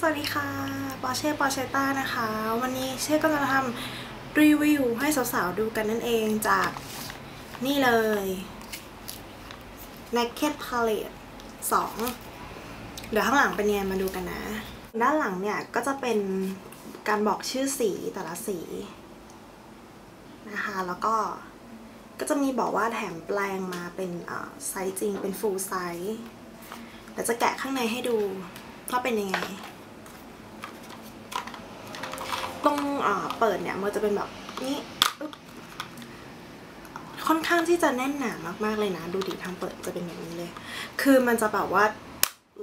สวัสดีค่ะปอเช่ปอเชต้านะคะ วันนี้เช่ก็จะทำรีวิวให้สาวๆดูกันนั่นเองจากนี่เลย Naked Palette 2 เดี๋ยวข้างหลังเป็นยังไงมาดูกันนะ ด้านหลังเนี่ยก็จะเป็นการบอกชื่อสีแต่ละสีนะคะ แล้วก็ก็จะมีบอกว่าแถมแปลงมาเป็นไซส์จริงเป็น full size เดี๋ยวจะแกะข้างในให้ดูว่าเป็นยังไง ตรงเปิดเนี่ยมันจะเป็นแบบนี้ค่อนข้างที่จะแน่นหนามากๆเลยนะ ดูดิทางเปิดจะเป็นแบบนี้เลย คือมันจะแบบว่า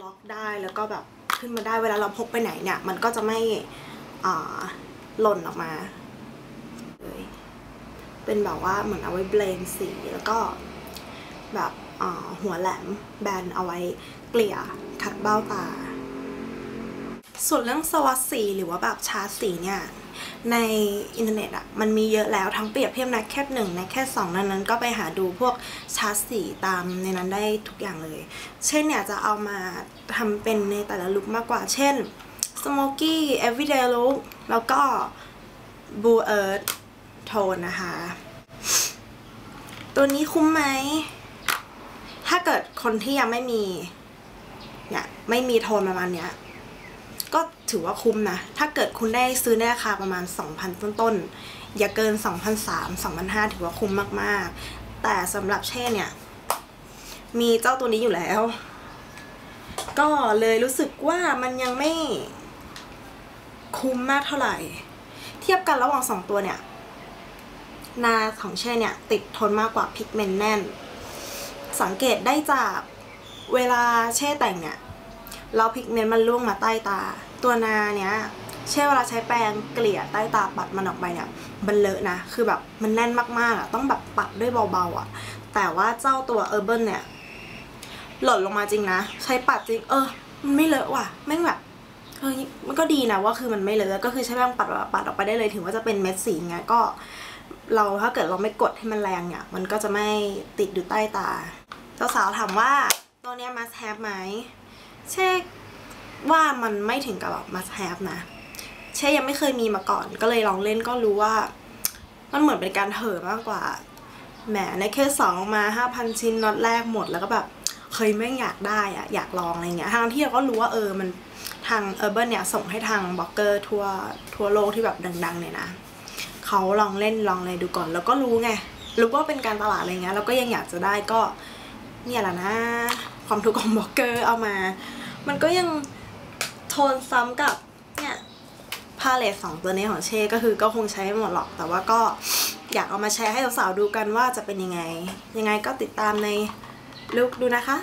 ล็อกได้แล้วก็แบบขึ้นมาได้เวลาเราพกไปไหนเนี่ย มันก็จะไม่หล่นออกมาเลยเป็นแบบว่าเหมือนเอาไว้เบลนสีแล้วก็แบบหัวแหลมแบนเอาไว้เกลี่ยขัดเบ้าตา ส่วนเรื่องสวัสสีหรือว่าแบบชาร์สีเนี่ย ในอินเทอร์เน็ตอะมันมีเยอะแล้วทั้งเปรียบเทียบนะแค่หนึ่งนะแค่สองนั้นนั้นก็ไปหาดูพวกชาร์สีตามในนั้นได้ทุกอย่างเลย เช่นเนี่ยจะเอามาทำเป็นในแต่ละลุคมากกว่า เช่น Smoky Everyday Look แล้วก็ Blue Earth Tone นะคะ ตัวนี้คุ้มไหม ถ้าเกิดคนที่ยังไม่มีเนี่ยไม่มีโทนประมาณเนี้ย ก็ถือว่าคุ้มนะ ถ้าเกิดคุณได้ซื้อในราคาประมาณ 2,000 ต้นๆ อย่าเกิน2,300 2,500ถือว่าคุ้มมากๆ แต่สำหรับเช่เนี่ย มีเจ้าตัวนี้อยู่แล้ว ก็เลยรู้สึกว่ามันยังไม่คุ้มมากเท่าไหร่ เทียบกันระหว่างสองตัวเนี่ย นาของเช่เนี่ย ติดทนมากกว่าพิกเมนแน่น สังเกตได้จากเวลาเช่แต่งเนี่ย แล้วพิกเมนต์มันล่วงมาใต้ตา ตัวนาเนี้ยเช่เวลาใช้แปรงเกลี่ยใต้ตาปัดมันออกไปเนี่ยมันเลอะนะ คือแบบมันแน่นมากๆอะต้องแบบปัดด้วยเบาๆอะ แต่ว่าเจ้าตัวเออร์เบิร์นเนี่ยหล่นลงมาจริงนะ ใช้ปัดจริง เออ มันไม่เลอะว่ะแม่งแบบเออมันก็ดีนะว่าคือมันไม่เลอะก็คือใช้แปรงปัดปัดออกไปได้เลยถึงว่าจะเป็นเม็ดสีไงก็ เราถ้าเกิดเราไม่กดให้มันแรงเนี่ย มันก็จะไม่ติดอยู่ใต้ตาสาวๆถามว่าตัวเนี้ยมาแทบไหม เช่ว่ามันไม่ถึงกับแบบ must have นะ เช่ยังไม่เคยมีมาก่อน ก็เลยลองเล่นก็รู้ว่า มันเหมือนเป็นการเห่อมากกว่า แหมในเคสสองมาห้าพันชิ้นน็อตแรกหมดแล้วก็แบบเคยไม่อยากได้อะอยากลองอะไรเงี้ยทางที่เราก็รู้ว่าเออมันทางเออร์เบิร์นเนี่ยส่งให้ทางบล็อกเกอร์ทั่วทั่วโลกที่แบบดัง ๆ เนี่ยนะเขาลองเล่นลองอะไรดูก่อน แล้วก็รู้ไงรู้ว่าเป็นการตลาดอะไรเงี้ยแล้วก็ยังอยากจะได้ก็เนี่ยแหละนะ ความทุกข์ของบล็อกเกอร์เอามา มันก็ยังโทนซ้ำกับเนี่ยพาเลตสองตัวนี้ของเช่ก็คือก็คงใช้ไม่หมดหรอก แต่ว่าก็อยากเอามาแชร์ให้สาวๆดูกันว่าจะเป็นยังไง ยังไงก็ติดตามในลุกดูนะคะ